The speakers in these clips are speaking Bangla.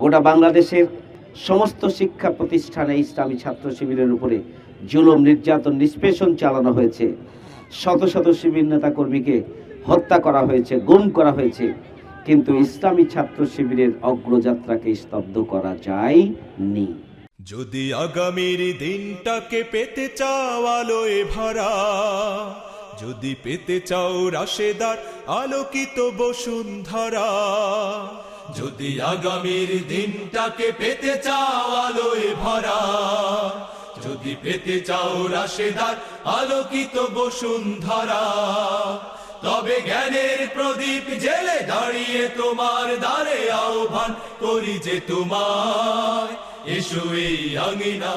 গোটা বাংলাদেশের সমস্ত শিক্ষা প্রতিষ্ঠানে ইসলামী ছাত্র শিবিরের উপরে জুলুম, নির্যাতন, নিষ্পেষণ চালানো হয়েছে। শত শত শিবির নেতা কর্মীকে হত্যা করা হয়েছে, গুম করা হয়েছে। কিন্তু ইসলামী ছাত্র শিবিরের অগ্রযাত্রাকে স্তব্ধ করা যায়নি। যদি আগামীর দিনটাকে পেতে চাও আলোয় ভরা, যদি পেতে চাও রাশেদার আলোকিত বসুন্ধরা যদি আগামীর দিনটাকে পেতে চাও আলোয় ভরা, যদি পেতে চাও রাশেদার আলোকিত বসুন্ধরা, তবে জ্ঞানের প্রদীপ জেলে দাঁড়িয়ে তোমার দ্বারে আহ্বান করি যে তোমায়, এসো এই আঙিনা।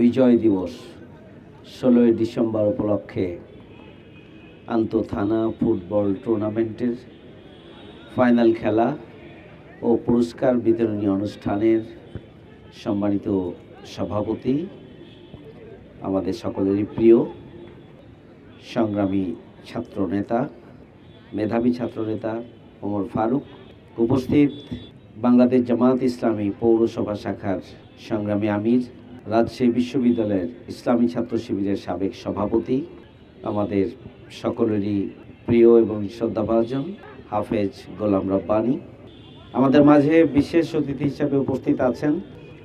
বিজয় দিবস ষোলোই ডিসেম্বর উপলক্ষে আন্তঃথানা ফুটবল টুর্নামেন্টের ফাইনাল খেলা ও পুরস্কার বিতরণী অনুষ্ঠানের সম্মানিত সভাপতি, আমাদের সকলেরই প্রিয় সংগ্রামী ছাত্রনেতা মেধাবী ছাত্রনেতা ওমর ফারুক উপস্থিত বাংলাদেশ জামাত ইসলামী পৌরসভা শাখার সংগ্রামী আমির, রাজশাহী বিশ্ববিদ্যালয়ের ইসলামী ছাত্র শিবিরের সাবেক সভাপতি, আমাদের সকলেরই প্রিয় এবং শ্রদ্ধাভাজন হাফেজ গোলাম রব্বানী। আমাদের মাঝে বিশেষ অতিথি হিসাবে উপস্থিত আছেন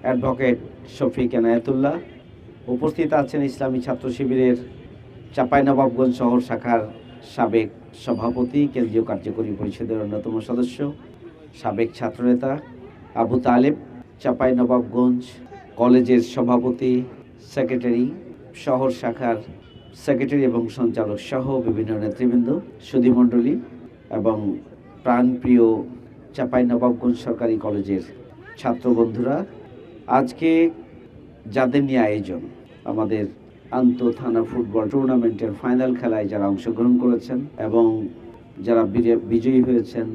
অ্যাডভোকেট শফিক এনায়েতুল্লাহ। উপস্থিত আছেন ইসলামী ছাত্র শিবিরের চাঁপাইনবাবগঞ্জ শহর শাখার সাবেক সভাপতি, কেন্দ্রীয় কার্যকরী পরিষদের অন্যতম সদস্য, সাবেক ছাত্রনেতা আবু তালেব, চাঁপাইনবাবগঞ্জ কলেজের সভাপতি, সেক্রেটারি, শহর শাখার সেক্রেটারি এবং সঞ্চালক সহ বিভিন্ন নেতৃবৃন্দ, সুধীমণ্ডলী এবং প্রাণপ্রিয় চাঁপাইনবাবগঞ্জ সরকারি কলেজের ছাত্র বন্ধুরা, আজকে যাদের নিয়ে আয়োজন, আমাদের আন্ত থানা ফুটবল টুর্নামেন্টের ফাইনাল খেলায় যারা অংশগ্রহণ করেছেন এবং যারা বিজে- বিজয়ী হয়েছেন,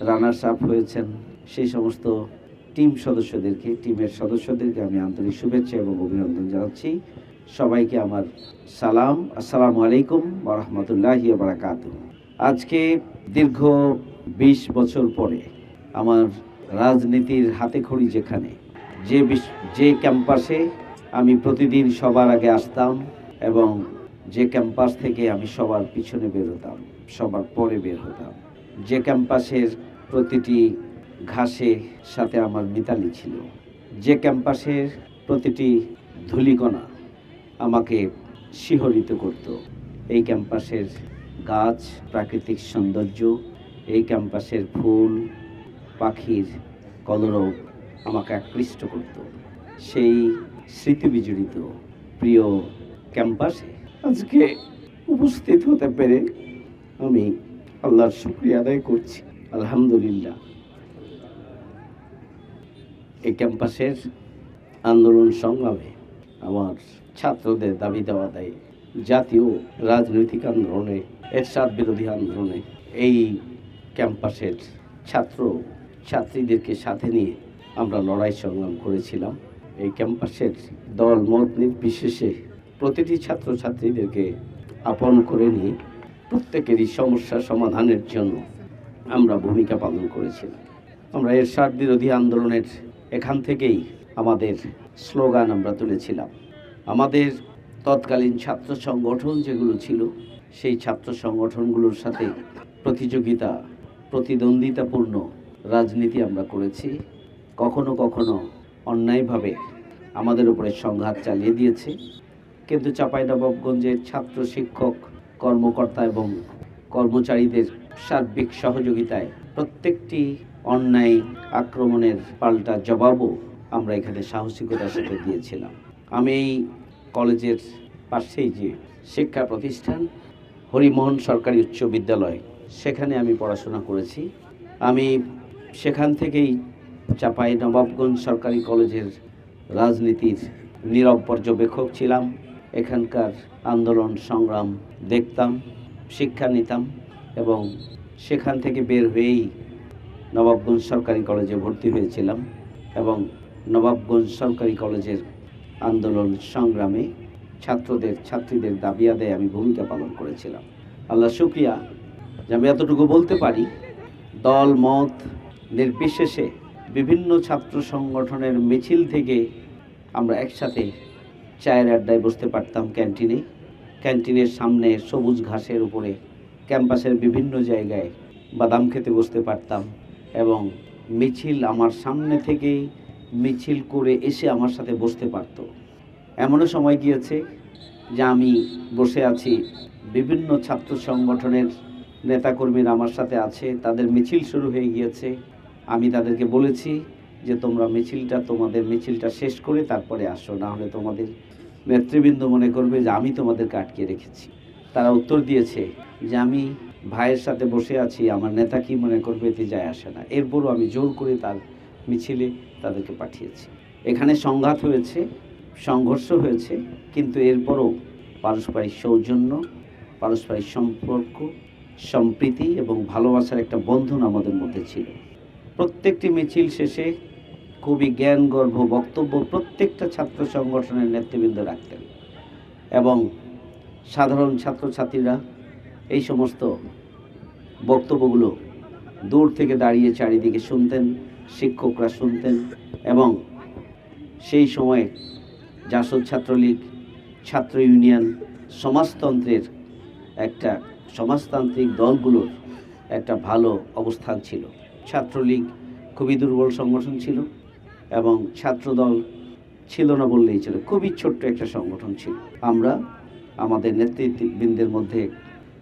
রানার্স আপ হয়েছেন, সেই সমস্ত টিম সদস্যদেরকে, টিমের সদস্যদেরকে আমি আন্তরিক শুভেচ্ছা এবং অভিনন্দন জানাচ্ছি। সবাইকে আমার সালাম, আসসালামু আলাইকুম ওরহমতুল্লাহি বারাকাত আজকে দীর্ঘ বিশ বছর পরে আমার রাজনীতির হাতে খড়ি যেখানে, যে যে ক্যাম্পাসে আমি প্রতিদিন সবার আগে আসতাম এবং যে ক্যাম্পাস থেকে আমি সবার পিছনে বের হতাম সবার পরে বের হতাম। যে ক্যাম্পাসের প্রতিটি ঘাসে সাথে আমার মিতালি ছিল। যে ক্যাম্পাসের প্রতিটি ধূলিকণা আমাকে শিহরিত করত। এই ক্যাম্পাসের গাছ, প্রাকৃতিক সৌন্দর্য, এই ক্যাম্পাসের ফুল, পাখির কলরব আমাকে আকৃষ্ট করত। সেই স্মৃতি বিজড়িত প্রিয় ক্যাম্পাসে আজকে উপস্থিত হতে পেরে আমি আল্লাহর শুক্রিয়া আদায় করছি। আলহামদুলিল্লাহ। এই ক্যাম্পাসের আন্দোলন সংগ্রামে আমার ছাত্রদের দাবি দেওয়া দেয় জাতীয় রাজনৈতিক আন্দোলনে এরশাদ বিরোধী আন্দোলনে এই ক্যাম্পাসের ছাত্র ছাত্রীদেরকে সাথে নিয়ে আমরা লড়াই সংগ্রাম করেছিলাম। এই ক্যাম্পাসের দল মত নির্বিশেষে প্রতিটি ছাত্রছাত্রীদেরকে আপন করে নিয়ে প্রত্যেকেরই সমস্যা সমাধানের জন্য আমরা ভূমিকা পালন করেছিলাম। আমরা এরশাদ বিরোধী আন্দোলনের এখান থেকেই আমাদের স্লোগান আমরা তুলেছিলাম। আমাদের তৎকালীন ছাত্র সংগঠন যেগুলো ছিল সেই ছাত্র সংগঠনগুলোর সাথে প্রতিযোগিতা, প্রতিদ্বন্দ্বিতাপূর্ণ রাজনীতি আমরা করেছি। কখনো কখনো অন্যায়ভাবে আমাদের উপরে সংঘাত চালিয়ে দিয়েছে। কিন্তু চাঁপাইনবাবগঞ্জের ছাত্র শিক্ষক, কর্মকর্তা এবং কর্মচারীদের সার্বিক সহযোগিতায় প্রত্যেকটি অন্যায় আক্রমণের পাল্টা জবাবও আমরা এখানে সাহসিকতার সাথে দিয়েছিলাম। আমি এই কলেজের পাশেই যে শিক্ষা প্রতিষ্ঠান হরিমোহন সরকারি উচ্চ বিদ্যালয়, সেখানে আমি পড়াশোনা করেছি। আমি সেখান থেকেই চাপাই নবাবগঞ্জ সরকারি কলেজের রাজনীতির নীরব পর্যবেক্ষক ছিলাম। এখানকার আন্দোলন সংগ্রাম দেখতাম, শিক্ষা নিতাম এবং সেখান থেকে বের হয়েই নবাবগঞ্জ সরকারি কলেজে ভর্তি হয়েছিলাম এবং নবাবগঞ্জ সরকারি কলেজের আন্দোলন সংগ্রামে ছাত্রদের, ছাত্রীদের দাবি আদায়ে আমি ভূমিকা পালন করেছিলাম। আল্লাহ শুক্রিয়া যে আমি এতটুকু বলতে পারি, দল, মত, নির্বিশেষে বিভিন্ন ছাত্র সংগঠনের মিছিল থেকে আমরা একসাথে চায়ের আড্ডায় বসতে পারতাম ক্যান্টিনে। ক্যান্টিনের সামনে সবুজ ঘাসের উপরে ক্যাম্পাসের বিভিন্ন জায়গায় বাদাম খেতে বসতে পারতাম এবং মিছিল আমার সামনে থেকেই মিছিল করে এসে আমার সাথে বসতে পারতো। এমনও সময় গিয়েছে যে আমি বসে আছি। বিভিন্ন ছাত্র সংগঠনের নেতাকর্মীরা আমার সাথে আছে, তাদের মিছিল শুরু হয়ে গিয়েছে। আমি তাদেরকে বলেছি যে, তোমরা মিছিলটা, তোমাদের মিছিলটা শেষ করে তারপরে আসো। না হলে তোমাদের নেতৃবৃন্দ মনে করবে যে, আমি তোমাদেরকে আটকে রেখেছি। তারা উত্তর দিয়েছে যে, আমি ভাইয়ের সাথে বসে আছি, আমার নেতা কি মনে করবে এতে যায় আসে না। এরপরও আমি জোর করে তার মিছিলে তাদেরকে পাঠিয়েছি। এখানে সংঘাত হয়েছে। সংঘর্ষ হয়েছে, কিন্তু এরপরও পারস্পরিক সৌজন্য, পারস্পরিক সম্পর্ক, সম্প্রীতি এবং ভালোবাসার একটা বন্ধন আমাদের মধ্যে ছিল। প্রত্যেকটি মিছিল শেষে খুবই জ্ঞানগর্ভ বক্তব্য প্রত্যেকটা ছাত্র সংগঠনের নেতৃবৃন্দ রাখতেন এবং সাধারণ ছাত্রছাত্রীরা এই সমস্ত বক্তব্যগুলো দূর থেকে দাঁড়িয়ে চারিদিকে শুনতেন, শিক্ষকরা শুনতেন এবং সেই সময়ে জাসদ ছাত্রলীগ, ছাত্র ইউনিয়ন, সমাজতন্ত্রের একটা, সমাজতান্ত্রিক দলগুলোর একটা ভালো অবস্থান ছিল। ছাত্রলীগ খুবই দুর্বল সংগঠন ছিল এবং ছাত্রদল ছিল না বললেই ছিল খুবই ছোট্ট একটা সংগঠন ছিল। আমরা, আমাদের নেতৃবৃন্দের মধ্যে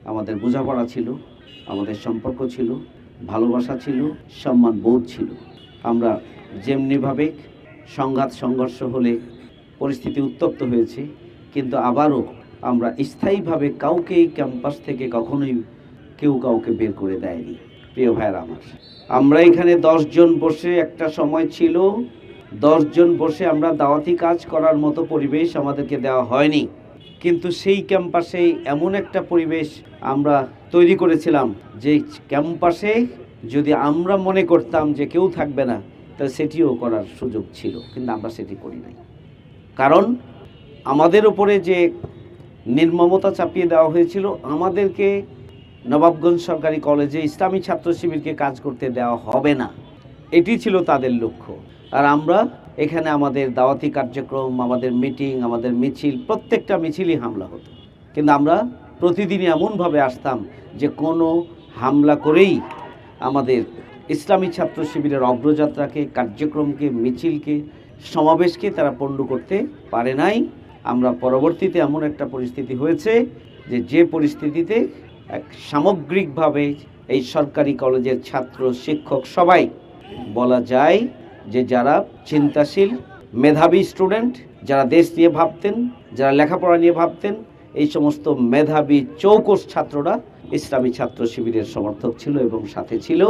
আমাদের বোঝাপড়া ছিল, আমাদের সম্পর্ক ছিল, ভালোবাসা ছিল, সম্মান বোধ ছিল। আমরা যেমনিভাবে সংঘাত, সংঘর্ষ হলে পরিস্থিতি উত্তপ্ত হয়েছে, কিন্তু আবারও আমরা স্থায়ীভাবে কাউকে ক্যাম্পাস থেকে কখনোই কেউ কাউকে বের করে দেয়নি, প্রিয় ভাইয়ের আমার। আমরা এখানে জন বসে একটা সময় ছিল জন বসে আমরা দাওয়াতি কাজ করার মতো পরিবেশ আমাদেরকে দেওয়া হয়নি। কিন্তু সেই ক্যাম্পাসে এমন একটা পরিবেশ আমরা তৈরি করেছিলাম যে ক্যাম্পাসে যদি আমরা মনে করতাম যে কেউ থাকবে না, তাহলে সেটিও করার সুযোগ ছিল, কিন্তু আমরা সেটি করি নাই। কারণ আমাদের উপরে যে নির্মমতা চাপিয়ে দেওয়া হয়েছিল, আমাদেরকে নবাবগঞ্জ সরকারি কলেজে ইসলামী ছাত্র শিবিরকে কাজ করতে দেওয়া হবে না। এটি ছিল তাদের লক্ষ্য। আর আমরা এখানে আমাদের দাওয়াতি কার্যক্রম, আমাদের মিটিং, আমাদের মিছিল, প্রত্যেকটা মিছিলই হামলা হতো। কিন্তু আমরা প্রতিদিনই এমনভাবে আসতাম যে কোনো হামলা করেই আমাদের ইসলামী ছাত্র শিবিরের অগ্রযাত্রাকে, কার্যক্রমকে, মিছিলকে সমাবেশকে তারা পণ্ড করতে পারে নাই। আমরা পরবর্তীতে এমন একটা পরিস্থিতি হয়েছে যে যে পরিস্থিতিতে এক সামগ্রিকভাবে এই সরকারি কলেজের ছাত্র, শিক্ষক সবাই বলা যায় যে যারা চিন্তাশীল, মেধাবী স্টুডেন্ট, যারা দেশ নিয়ে ভাবতেন, যারা লেখাপড়া নিয়ে ভাবতেন, এই সমস্ত মেধাবী চৌকস ছাত্ররা ইসলামী ছাত্র শিবিরের সমর্থক ছিল এবং সাথে ছিল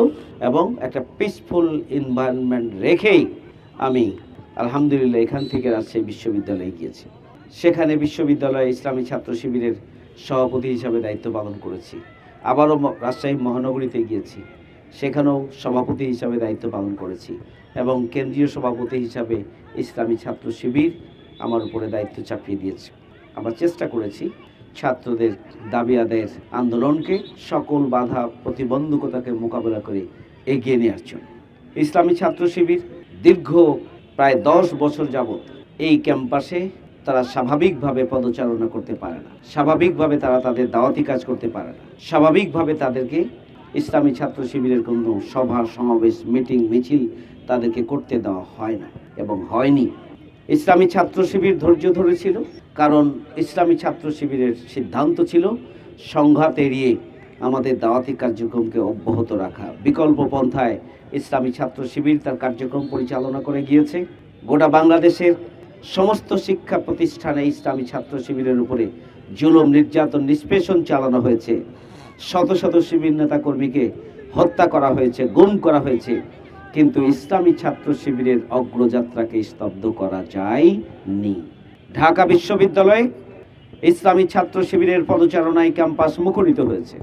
এবং একটা পিসফুল এনভায়রনমেন্ট রেখেই আমি আলহামদুলিল্লাহ, এখান থেকে রাজশাহী বিশ্ববিদ্যালয়ে গিয়েছি। সেখানে বিশ্ববিদ্যালয়ে ইসলামী ছাত্র শিবিরের সভাপতি হিসাবে দায়িত্ব পালন করেছি। আবারও রাজশাহী মহানগরীতে গিয়েছি। সেখানেও সভাপতি হিসাবে দায়িত্ব পালন করেছি এবং কেন্দ্রীয় সভাপতি হিসাবে ইসলামী ছাত্র শিবির আমার উপরে দায়িত্ব চাপিয়ে দিয়েছে। আমরা চেষ্টা করেছি ছাত্রদের দাবি আদায়ের আন্দোলনকে সকল বাধা প্রতিবন্ধকতাকে মোকাবেলা করে এগিয়ে নেওয়ার জন্য। ইসলামী ছাত্র শিবির দীর্ঘ প্রায় দশ বছর যাবৎ এই ক্যাম্পাসে তারা স্বাভাবিকভাবে পদচারণা করতে পারে না। স্বাভাবিকভাবে তারা তাদের দাওয়াতি কাজ করতে পারে না। স্বাভাবিকভাবে তাদেরকে ইসলামী ছাত্র শিবিরের কোনো সভা, সমাবেশ, মিটিং, মিছিল তাদেরকে করতে দেওয়া হয় না এবং হয়নি। ইসলামী ছাত্র শিবির ধৈর্য ধরেছিল কারণ ইসলামী ছাত্র শিবিরের সিদ্ধান্ত ছিল সংঘাত এড়িয়ে আমাদের দাওয়াতি কার্যক্রমকে অব্যাহত রাখা। বিকল্প পন্থায় ইসলামী ছাত্র শিবির তার কার্যক্রম পরিচালনা করে গিয়েছে। গোটা বাংলাদেশের সমস্ত শিক্ষা প্রতিষ্ঠানে ইসলামী ছাত্র শিবিরের উপরে জুলুম, নির্যাতন, নিষ্পেষণ চালানো হয়েছে। শত শত শিবির নেতা কর্মীকে হত্যা করা হয়েছে, গুম করা হয়েছে। কিন্তু ইসলামী ছাত্র শিবিরের অগ্রযাত্রাকে স্তব্ধ করা যায়নি। ঢাকা বিশ্ববিদ্যালয়ে ইসলামী ছাত্র শিবিরের পদচারণায় ক্যাম্পাস মুখরিত হয়েছে।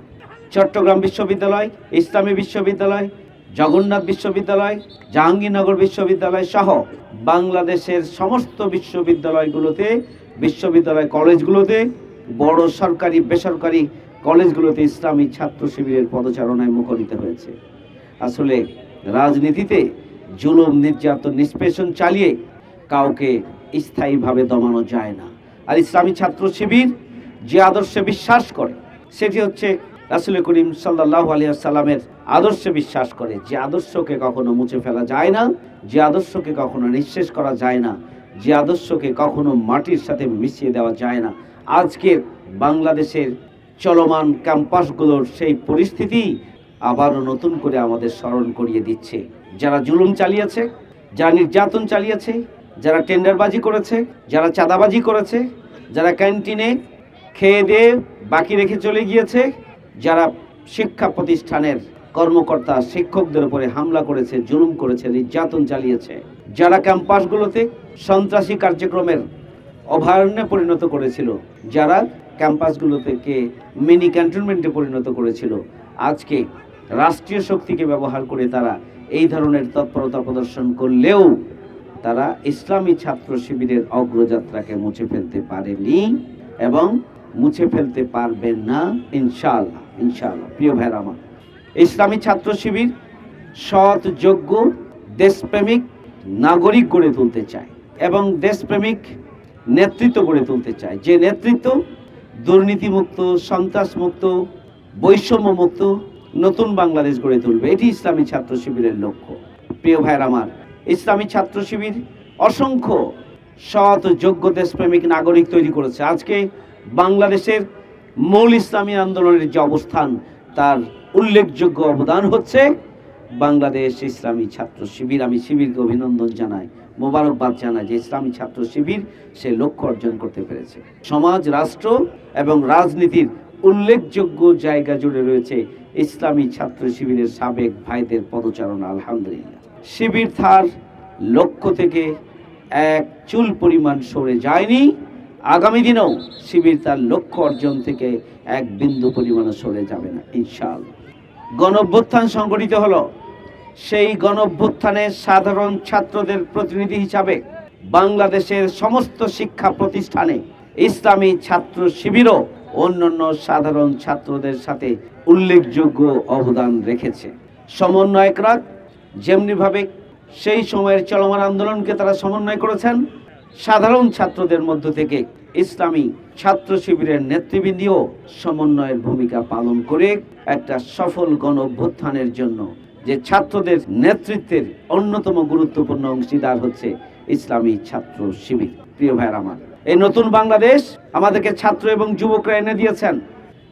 চট্টগ্রাম বিশ্ববিদ্যালয়, ইসলামী বিশ্ববিদ্যালয় জগন্নাথ বিশ্ববিদ্যালয়, জাহাঙ্গীরনগর বিশ্ববিদ্যালয় সহ বাংলাদেশের সমস্ত বিশ্ববিদ্যালয়গুলোতে, বিশ্ববিদ্যালয় কলেজগুলোতে, বড় সরকারি, বেসরকারি কলেজগুলোতে ইসলামী ছাত্র শিবিরের পদচারণায় মুখরিত হয়েছে। আসলে রাজনীতিতে জুলুম, নির্যাতন, নিষ্পেষণ চালিয়ে কাউকে স্থায়ীভাবে দমানো যায় না। আর ইসলামী ছাত্র শিবির যে আদর্শে বিশ্বাস করে, সেটি হচ্ছে রাসুল করিম সাল্লাহ আলিয়া সাল্লামের আদর্শে বিশ্বাস করে, যে আদর্শকে কখনো মুছে ফেলা যায় না, যে আদর্শকে কখনো নিঃশেষ করা যায় না, যে আদর্শকে কখনো মাটির সাথে মিশিয়ে দেওয়া যায় না। আজকের বাংলাদেশের চলমান ক্যাম্পাসগুলোর সেই পরিস্থিতি আবারও নতুন করে আমাদের স্মরণ করিয়ে দিচ্ছে। যারা জুলুম চালিয়েছে, যারা নির্যাতন চালিয়েছে, যারা টেন্ডারবাজি করেছে, যারা চাঁদাবাজি করেছে, যারা ক্যান্টিনে খেয়ে দিয়ে বাকি রেখে চলে গিয়েছে যারা শিক্ষা প্রতিষ্ঠানের কর্মকর্তা, শিক্ষকদের উপরে হামলা করেছে, জুলুম করেছে, নির্যাতন চালিয়েছে, যারা ক্যাম্পাসগুলোতে সন্ত্রাসী কার্যক্রমের অভয়ারণ্যে পরিণত করেছিল, যারা ক্যাম্পাসগুলো থেকে মিনি ক্যান্টনমেন্টে পরিণত করেছিল, আজকে রাষ্ট্রীয় শক্তিকে ব্যবহার করে তারা এই ধরনের তৎপরতা প্রদর্শন করলেও তারা ইসলামী ছাত্র শিবিরের অগ্রযাত্রাকে মুছে ফেলতে পারেনি এবং মুছে ফেলতে পারবেন না, ইনশাআল্লাহ ইনশাআল্লাহ। প্রিয় ভাইরা আমার, ইসলামী ছাত্র শিবির সৎ, যোগ্য, দেশপ্রেমিক নাগরিক গড়ে তুলতে চায় এবং দেশপ্রেমিক নেতৃত্ব গড়ে তুলতে চায়। যে নেতৃত্ব দুর্নীতিমুক্ত, সন্ত্রাসমুক্ত, বৈষম্যমুক্ত নতুন বাংলাদেশ গড়ে তুলবে, এটি ইসলামী ছাত্র শিবিরের লক্ষ্য। প্রিয় ভাইয়ের আমার, ইসলামী ছাত্র শিবির অসংখ্য সৎ, যোগ্য, দেশপ্রেমিক নাগরিক তৈরি করেছে। আজকে বাংলাদেশের মৌল ইসলামী আন্দোলনের যে অবস্থান, তার উল্লেখযোগ্য অবদান হচ্ছে বাংলাদেশ ইসলামী ছাত্র শিবির। আমি শিবিরকে অভিনন্দন জানাই, মোবারকবাদ জানাই যে ইসলামী ছাত্র শিবির সে লক্ষ্য অর্জন করতে পেরেছে। সমাজ, রাষ্ট্র এবং রাজনীতির উল্লেখযোগ্য জায়গা জুড়ে রয়েছে ইসলামী ছাত্র শিবিরের সাবেক ভাইদের পদচারণা, আলহামদুলিল্লাহ। শিবির তার লক্ষ্য থেকে এক চুল পরিমাণ সরে যায়নি। আগামী দিনেও শিবির তার লক্ষ্য অর্জন থেকে এক বিন্দু পরিমাণে সরে যাবে না, ইনশাআল্লাহ। গণঅভ্যুত্থান সংগঠিত হলো। সেই গণঅভ্যুত্থানে সাধারণ ছাত্রদের প্রতিনিধি হিসাবে বাংলাদেশের সমস্ত শিক্ষা প্রতিষ্ঠানে ইসলামী ছাত্র শিবিরও অন্যান্য সাধারণ ছাত্রদের সাথে উল্লেখযোগ্য অবদান রেখেছে। সমন্বয়করা যেমনিভাবে সেই সময়ের চলমান আন্দোলনকে তারা সমন্বয় করেছেন, সাধারণ ছাত্রদের মধ্য থেকে ইসলামী ছাত্র শিবিরের নেতৃবৃন্দিও সমন্বয়ের ভূমিকা পালন করে একটা সফল গণ অভ্যুত্থানের জন্য যে ছাত্রদের নেতৃত্বের অন্যতম গুরুত্বপূর্ণ অংশীদার হচ্ছে ইসলামী ছাত্র শিবির। প্রিয় ভাইয়ের আমার, এই নতুন বাংলাদেশ আমাদেরকে ছাত্র এবং যুবকরা এনে দিয়েছেন।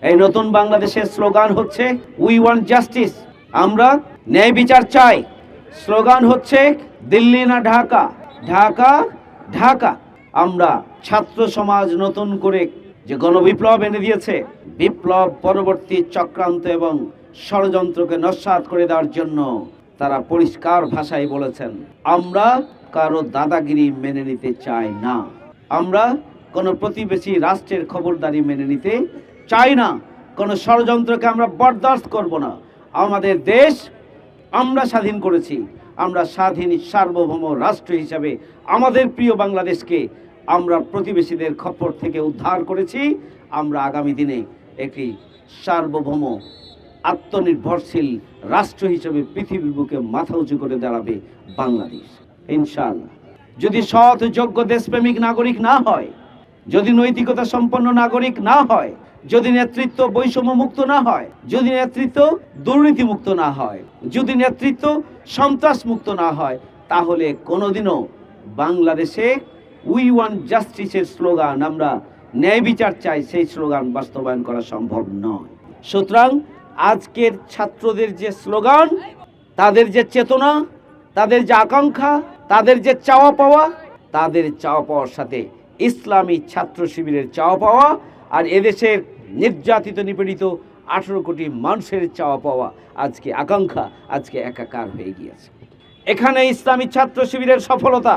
এই নতুন বাংলাদেশের স্লোগান হচ্ছে উই ওয়ান্ট জাস্টিস আমরা ন্যায় বিচার চাই। স্লোগান হচ্ছে, দিল্লি না ঢাকা। ঢাকা ঢাকা। আমরা ছাত্র সমাজ নতুন করে যে গণবিপ্লব এনে দিয়েছে, বিপ্লব পরবর্তী চক্রান্ত এবং ষড়যন্ত্রকে নস্বাত করে দেওয়ার জন্য তারা পরিষ্কার ভাষায় বলেছেন, আমরা কারও দাদাগিরি মেনে নিতে চাই না। আমরা কোনো প্রতিবেশী রাষ্ট্রের খবরদারি মেনে নিতে চাই না। কোনো ষড়যন্ত্রকে আমরা বরদাস্ত করব না। আমাদের দেশ আমরা স্বাধীন করেছি। আমরা স্বাধীন সার্বভৌম রাষ্ট্র হিসাবে আমাদের প্রিয় বাংলাদেশকে আমরা প্রতিবেশীদের খপ্পর থেকে উদ্ধার করেছি। আমরা আগামী দিনে একটি সার্বভৌম, আত্মনির্ভরশীল রাষ্ট্র হিসেবে পৃথিবীর বুকে মাথা উঁচু করে দাঁড়াবে বাংলাদেশ। ইনশাআল্লাহ। যদি সৎ, যোগ্য, দেশপ্রেমিক নাগরিক না হয়, যদি নৈতিকতা সম্পন্ন নাগরিক না হয়, যদি নেতৃত্ব বৈষম্য মুক্ত না হয়, যদি নেতৃত্ব দুর্নীতি মুক্ত না হয়, যদি নেতৃত্ব সন্ত্রাস মুক্ত না হয়, তাহলে কোনোদিনও বাংলাদেশে উই ওয়ান জাস্টিসের স্লোগান আমরা ন্যায় বিচার চাই, সেই স্লোগান বাস্তবায়ন করা সম্ভব নয়। সুতরাং আজকের ছাত্রদের যে স্লোগান তাদের যে চেতনা, তাদের যে আকাঙ্ক্ষা, তাদের যে চাওয়া পাওয়া, তাদের চাওয়া পাওয়ার সাথে ইসলামী ছাত্র শিবিরের চাওয়া পাওয়া আর এদেশের নির্যাতিত, নিপীড়িত আঠেরো কোটি মানুষের চাওয়া পাওয়া আজকে আকাঙ্ক্ষা, আজকে একাকার হয়ে গিয়েছে। এখানে ইসলামী ছাত্র শিবিরের সফলতা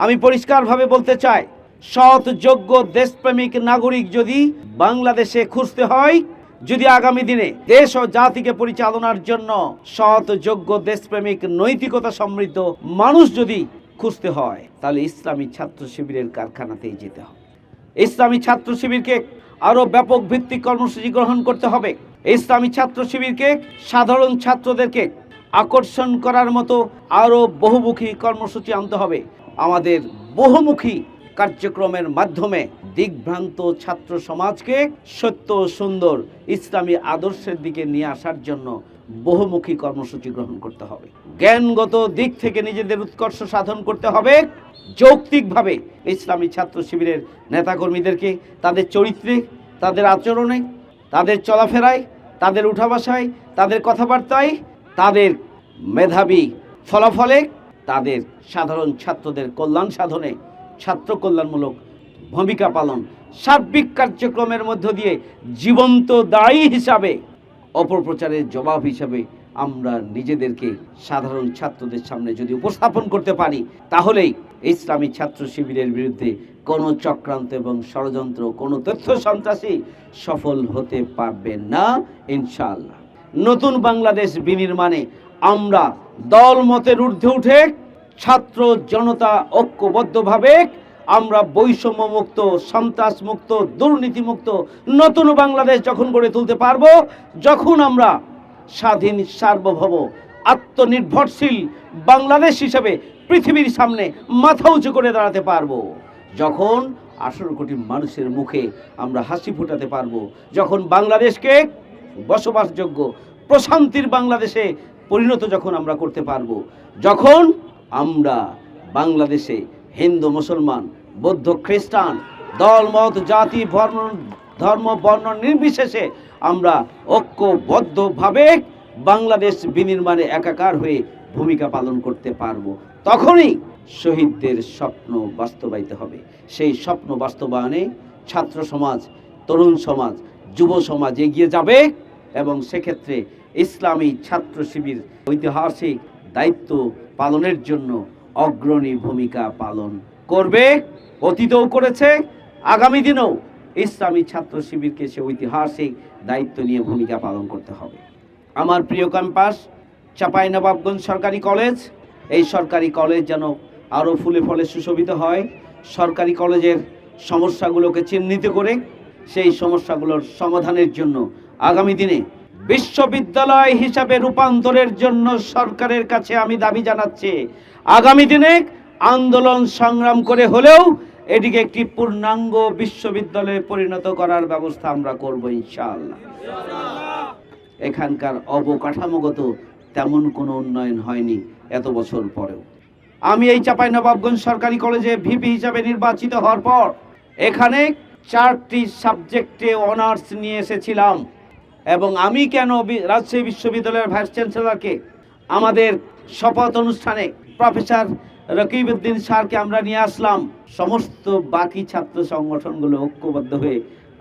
আমি পরিষ্কারভাবে বলতে চাই, সৎ, যোগ্য, দেশপ্রেমিক নাগরিক যদি বাংলাদেশে খুঁজতে হয়, যদি আগামী দিনে দেশ ও জাতিকে পরিচালনার জন্য সৎ, যোগ্য, দেশপ্রেমিক, নৈতিকতা সমৃদ্ধ মানুষ যদি খুঁজতে হয়, তাহলে ইসলামী ছাত্র শিবিরের কারখানাতেই যেতে হবে। ইসলামী ছাত্র শিবিরকে আরও ব্যাপক ভিত্তিক কর্মসূচি গ্রহণ করতে হবে। ইসলামী ছাত্র শিবিরকে সাধারণ ছাত্রদেরকে আকর্ষণ করার মতো আরও বহুমুখী কর্মসূচি আনতে হবে। আমাদের বহুমুখী কার্যক্রমের মাধ্যমে দিগ্ভ্রান্ত ছাত্র সমাজকে সত্য সুন্দর ইসলামী আদর্শের দিকে নিয়ে আসার জন্য বহুমুখী কর্মসূচি গ্রহণ করতে হবে। জ্ঞানগত দিক থেকে নিজেদের উৎকর্ষ সাধন করতে হবে। যৌক্তিকভাবে ইসলামী ছাত্র শিবিরের নেতাকর্মীদেরকে তাদের চরিত্রে, তাদের আচরণে, তাদের চলাফেরায়, তাদের উঠা বসায়, তাদের কথাবার্তায়, তাদের মেধাবী ফলাফলে তাদের সাধারণ ছাত্রদের কল্যাণ সাধনে ছাত্র কল্যাণমূলক ভূমিকা পালন সার্বিক কার্যক্রমের মধ্য দিয়ে জীবন্ত দায়ী হিসাবে অপপ্রচারের জবাব হিসাবে আমরা নিজেদেরকে সাধারণ ছাত্রদের সামনে যদি উপস্থাপন করতে পারি, তাহলেই ইসলামী ছাত্র শিবিরের বিরুদ্ধে কোনো চক্রান্ত এবং ষড়যন্ত্র, কোনো তথ্য সন্ত্রাসী সফল হতে পারবে না, ইনশাআল্লাহ। নতুন বাংলাদেশ বিনির্মাণে আমরা দল মতের ঊর্ধ্বে উঠে ছাত্র জনতা ঐক্যবদ্ধভাবে আমরা বৈষম্য মুক্ত সন্ত্রাস মুক্ত দুর্নীতি মুক্ত নতুন বাংলাদেশ যখন গড়ে তুলতে পারব, যখন আমরা স্বাধীন, সার্বভৌম, আত্মনির্ভরশীল বাংলাদেশ হিসেবে পৃথিবীর সামনে মাথা উঁচু করে দাঁড়াতে পারব, যখন আঠারো কোটি মানুষের মুখে আমরা হাসি ফোটাতে পারব, যখন বাংলাদেশকে বসবাসযোগ্য, প্রশান্তির বাংলাদেশে পরিণত যখন আমরা করতে পারব, যখন আমরা বাংলাদেশে হিন্দু, মুসলমান, বৌদ্ধ, খ্রিস্টান, দল, মত, জাতি, বর্ণ, ধর্ম, বর্ণ নির্বিশেষে আমরা ঐক্যবদ্ধভাবে বাংলাদেশ বিনির্মাণে একাকার হয়ে ভূমিকা পালন করতে পারব। তখনই শহীদদের স্বপ্ন বাস্তবায়িত হবে। সেই স্বপ্ন বাস্তবায়নে ছাত্র সমাজ, তরুণ সমাজ, যুব সমাজ এগিয়ে যাবে এবং সেক্ষেত্রে ইসলামী ছাত্র শিবির ঐতিহাসিক দায়িত্ব পালনের জন্য অগ্রণী ভূমিকা পালন করবে। অতীতেও করেছে। আগামী দিনেও ইসলামী ছাত্র শিবিরকে সে ঐতিহাসিক দায়িত্ব নিয়ে ভূমিকা পালন করতে হবে। আমার প্রিয় ক্যাম্পাস, চাঁপাইনবাবগঞ্জ সরকারি কলেজ, এই সরকারি কলেজ যেন আরও ফুলে ফলে সুশোভিত হয়, সরকারি কলেজের সমস্যাগুলোকে চিহ্নিত করে সেই সমস্যাগুলোর সমাধানের জন্য আগামী দিনে বিশ্ববিদ্যালয় হিসাবে রূপান্তরের জন্য সরকারের কাছে আমি দাবি জানাচ্ছি। আগামী দিনে আন্দোলন সংগ্রাম করে হলেও এটিকে একটি পূর্ণাঙ্গ বিশ্ববিদ্যালয়ে পরিণত করার ব্যবস্থা আমরা করব ইনশাআল্লাহ। এখানকার অবকাঠামোগত তেমন কোনো উন্নয়ন হয়নি এত বছর পরেও। আমি এই চাঁপাইনবাবগঞ্জ সরকারি কলেজে ভিপি হিসাবে নির্বাচিত হওয়ার পর এখানে চারটি সাবজেক্টে অনার্স নিয়ে এসেছিলাম। এবং আমি কেন রাজশাহী বিশ্ববিদ্যালয়ের ভাইস চ্যান্সেলরকে আমাদের শপথ অনুষ্ঠানে প্রফেসর রকিবউদ্দিন স্যারকে আমরা নিয়ে আসলাম, সমস্ত বাকি ছাত্র সংগঠনগুলো ঐক্যবদ্ধ হয়ে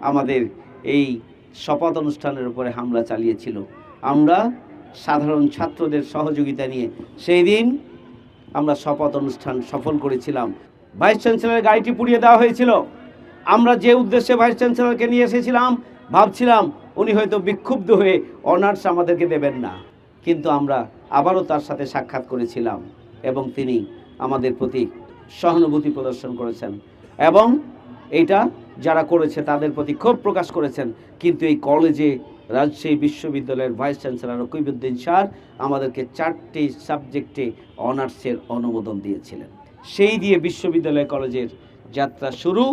আমাদের এই শপথ অনুষ্ঠানের উপরে হামলা চালিয়েছিল। আমরা সাধারণ ছাত্রদের সহযোগিতা নিয়ে সেই দিন আমরা শপথ অনুষ্ঠান সফল করেছিলাম। ভাইস চ্যান্সেলরের গাড়িটি পুড়িয়ে দেওয়া হয়েছিল। আমরা যে উদ্দেশ্যে ভাইস চ্যান্সেলরকে নিয়ে এসেছিলাম ভাবছিলাম উনি হয়তো বিক্ষুব্ধ হয়ে অনার্স আমাদেরকে দেবেন না। কিন্তু আমরা আবারও তার সাথে সাক্ষাৎ করেছিলাম এবং তিনি আমাদের প্রতি সহানুভূতি প্রদর্শন করেছেন। এবং এইটা যারা করেছে তাদের প্রতি ক্ষোভ প্রকাশ করেছেন। কিন্তু এই কলেজে রাজশাহী বিশ্ববিদ্যালয়ের ভাইস চ্যান্সেলর রকিবউদ্দিন স্যার আমাদেরকে চারটি সাবজেক্টে অনার্সের অনুমোদন দিয়েছিলেন। সেই দিয়ে বিশ্ববিদ্যালয় কলেজের যাত্রা শুরু।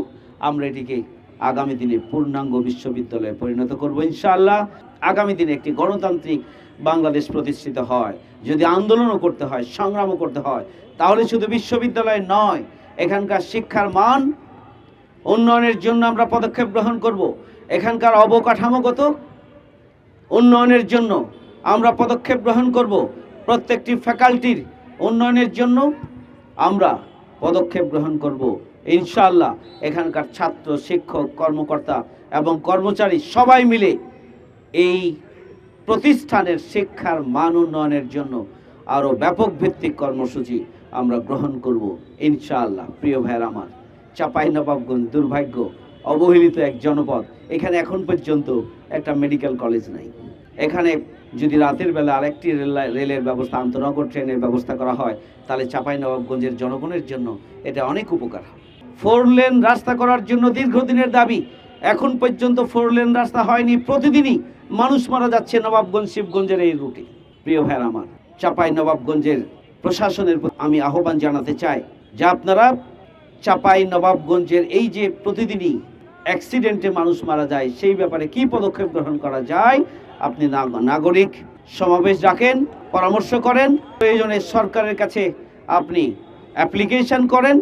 আমরা এটিকে আগামী দিনে পূর্ণাঙ্গ বিশ্ববিদ্যালয়ে পরিণত করব ইনশাআল্লাহ। আগামী দিনে একটি গণতান্ত্রিক বাংলাদেশ প্রতিষ্ঠিত হয়। যদি আন্দোলনও করতে হয়, সংগ্রামও করতে হয়, তাহলে শুধু বিশ্ববিদ্যালয় নয়, এখানকার শিক্ষার মান উন্নয়নের জন্য আমরা পদক্ষেপ গ্রহণ করব। এখানকার অবকাঠামোগত উন্নয়নের জন্য আমরা পদক্ষেপ গ্রহণ করব। প্রত্যেকটি ফ্যাকাল্টির উন্নয়নের জন্য আমরা পদক্ষেপ গ্রহণ করব। ইনশাআল্লাহ এখানকার ছাত্র, শিক্ষক, কর্মকর্তা এবং কর্মচারী সবাই মিলে এই প্রতিষ্ঠানের শিক্ষার মান উন্নয়নের জন্য আরও ব্যাপক ভিত্তিক কর্মসূচি আমরা গ্রহণ করব, ইনশাআল্লাহ। প্রিয় ভাইয়ের আমার চাঁপাইনবাবগঞ্জ দুর্ভাগ্য, অবহেলিত এক জনপদ। এখানে এখন পর্যন্ত একটা মেডিকেল কলেজ নাই। এখানে যদি রাতের বেলা আরেকটি রেল- রেলের ব্যবস্থা, আন্তনগর ট্রেনের ব্যবস্থা করা হয়, তাহলে চাঁপাইনবাবগঞ্জের জনগণের জন্য এটা অনেক উপকার হবে। ফোর লেন রাস্তা করার জন্য দীর্ঘদিনের দাবি। এখন পর্যন্ত ফোর লেন রাস্তা হয়নি। প্রতিদিনই মানুষ মারা যাচ্ছে নবাবগঞ্জ, শিবগঞ্জের এই রুটে। প্রিয় ভাইয়ের আমার, চাপাই নবাবগঞ্জের প্রশাসনের আমি আহ্বান জানাতে চাই যে আপনারা চাপাই নবাবগঞ্জের এই যে প্রতিদিনই অ্যাক্সিডেন্টে মানুষ মারা যায়, সেই ব্যাপারে কি পদক্ষেপ গ্রহণ করা যায়, আপনি নাগ- নাগরিক সমাবেশ ডাকেন, পরামর্শ করেন। প্রয়োজনে সরকারের কাছে আপনি অ্যাপ্লিকেশন করেন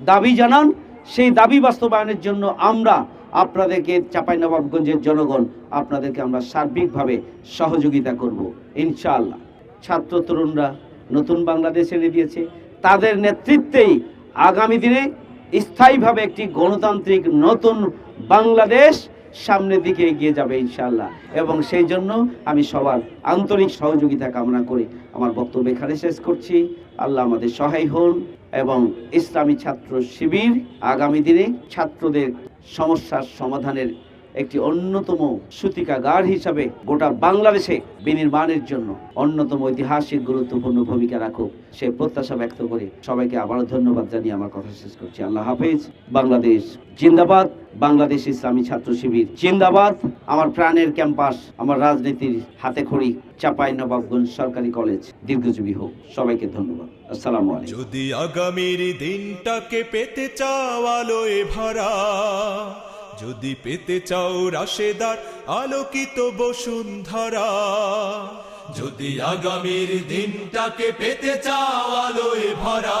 দাবি জানান। সেই দাবি বাস্তবায়নের জন্য আমরা আপনাদেরকে চাঁপাইনবাবগঞ্জের জনগণ, আপনাদেরকে আমরা সার্বিকভাবে সহযোগিতা করব, ইনশাআল্লাহ। ছাত্র তরুণরা নতুন বাংলাদেশ এনে দিয়েছে। তাদের নেতৃত্বেই আগামী দিনে স্থায়ীভাবে একটি গণতান্ত্রিক নতুন বাংলাদেশ সামনের দিকে এগিয়ে যাবে, ইনশাআল্লাহ। এবং সেই জন্য আমি সবার আন্তরিক সহযোগিতা কামনা করে আমার বক্তব্য এখানে শেষ করছি। আল্লাহ আমাদের সহায় হন। এবং ইসলামী ছাত্র শিবির আগামী দিনে ছাত্রদের সমস্যার সমাধানের একটি অন্যতম সূতিকাগার হিসাবে গোটা বাংলাদেশে বিনির্মাণের জন্য অন্যতম ঐতিহাসিক গুরুত্বপূর্ণ ভূমিকা রাখুক সে প্রত্যাশা ব্যক্ত করে সবাইকে আবারও ধন্যবাদ জানিয়ে আমার কথা শেষ করছি। আল্লাহ হাফেজ। বাংলাদেশ জিন্দাবাদ। বাংলাদেশ ইসলামী ছাত্র শিবির। জিন্দাবাদ, আমার প্রাণের ক্যাম্পাস, আমার রাজনীতির হাতে খড়ি, চাপাই নবাবগঞ্জ সরকারি কলেজ, দীর্ঘজীবী হোক। সবাইকে ধন্যবাদ। আসসালামু যদি আগামীর দিনটাকে পেতে চাও ভরা, যদি পেতে চাও রাশেদার আলোকিত বসুন্ধরা, যদি আগামীর দিনটাকে পেতে চাও আলোয় ভরা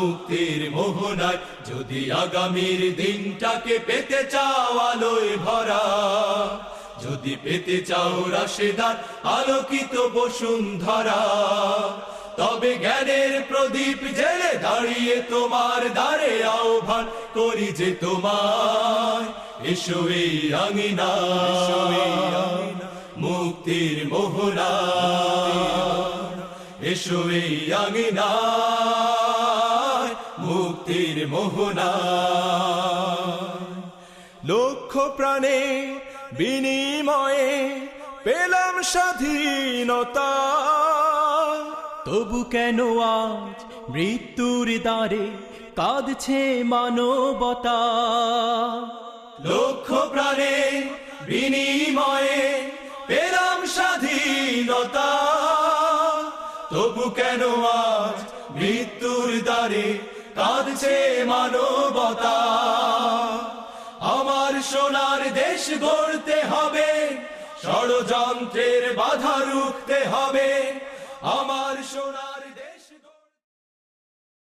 মুক্তির মোহনায়, যদি আগামীর দিনটাকে পেতে চাও আলোয় ভরা, যদি পেতে চাও রাশেদার আলোকিত বসুন্ধরা, তবে জ্ঞানের প্রদীপ জেলে দাঁড়িয়ে তোমার দ্বারে আহ্বান করি যে তোমার এসো এই আঙিনা, মুক্তির মোহনা, এসো এই আঙিনা। মোহনা। লক্ষ প্রাণে বিনিময়ে পেলাম স্বাধীনতা। তবু কেন আজ মৃত্যুর দ্বারে কাঁদছে মানবতা? লক্ষ প্রাণে বিনিময়ে পেলাম স্বাধীনতা। তবু কেন আজ মৃত্যুর দ্বারে কাঁদছে মানবতা। আমার সোনার দেশ গড়তে হবে ষড়যন্ত্রের বাধা রুখতে হবে। আমার সোনার